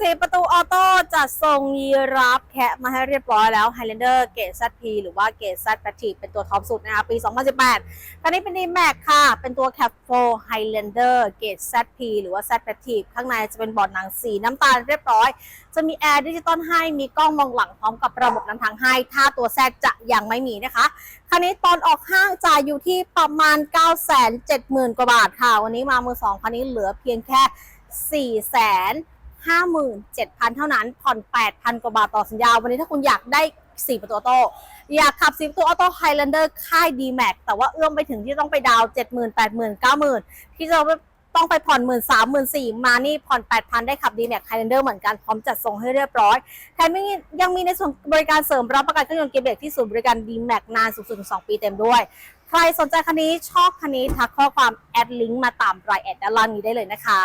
สี่ประตูออโต้จัดทรงยีราฟแคะมาให้เรียบร้อยแล้ว Highlander เกต ZP หรือว่าเกต Z p a t i เป็นตัวท็อปสุดนะคะปี 2018 คันนี้เป็น D-Max ค่ะ เป็นตัว Cap 4 Highlander เกต ZP หรือว่า Z p a t i ข้างในจะเป็นบอดหนังสีน้ำตาลเรียบร้อย จะมีแอร์ดิจิตอลให้มีกล้องมองหลังพร้อมกับระบบนำทางให้ ถ้าตัว Z จะยังไม่มีนะคะ คันนี้ตอนออกห้างจ่ายอยู่ที่ประมาณ 9 7 0 0 0 0 กว่าบาทค่ะ วันนี้มามือสองคันนี้เหลือเพียงแค่ 4 0 0 0 0 57,000 เท่านั้น ผ่อน 8,000 กว่าบาทต่อสัญญา วันนี้ถ้าคุณอยากได้ 4 ประตูออโต้ อยากขับ 4 ประตูออโต้ Highlander ค่าย D-Max แต่ว่าเอื้อมไปถึงที่ต้องไปดาวน์70,000 80,000 90,000 ที่จะต้องไปผ่อน1 3 0 0 0 4 0 0มานี่ผ่อน8,000ได้ขับ D-Max Highlander เหมือนกัน พร้อมจัดส่งให้เรียบร้อยแถมยังมียังมีในส่วนบริการเสริมรับประกันเครื่องยนต์เกียร์เบรกที่ศูนย์บริการ D-Max นานสูงสุดถึง2ปีเต็มด้วย ใครสนใจคันนี้ชอบคันนี้ทักข้อความแอดลิงก์มาตามรายแอดด้านล่างนี้ได้เลยนะคะ